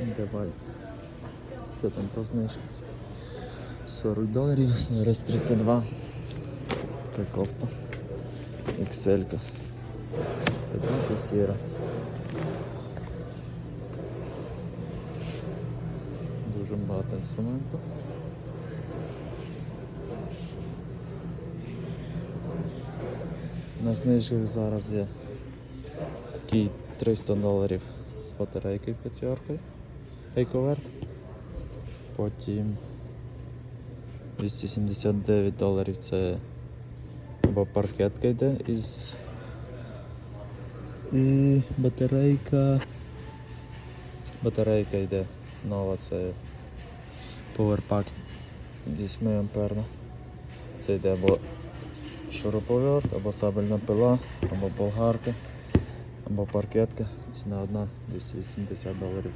Давай. Що там по знижках? 40 доларів, зараз 32. Така кофта. Excel-ка. Така сіра. Дуже багато інструменту. На знижках зараз є такий 300 доларів з батарейкою п'ятеркою.Ейковерт. Потім 279 доларів це або паркетка йде із і батарейка. Батарейка йде нова, це Powerpack 8 амперна. Це йде або шуруповерт, або сабельна пила, або болгарка, або паркетка. Ціна одна 280 доларів.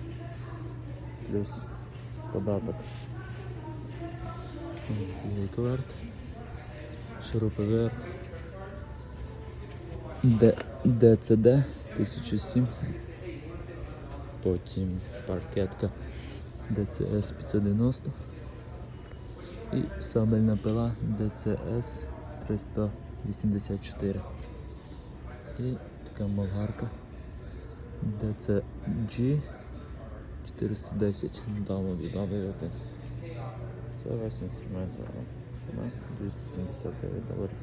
Плюс податок. Гейковерт, шуруповерт. ДЦД 1007. Потім паркетка DCS 590 і сабельна пила DCS 384. І така болгарка DCG 410 W1. Це весь інструмент, ціна 279 доларів.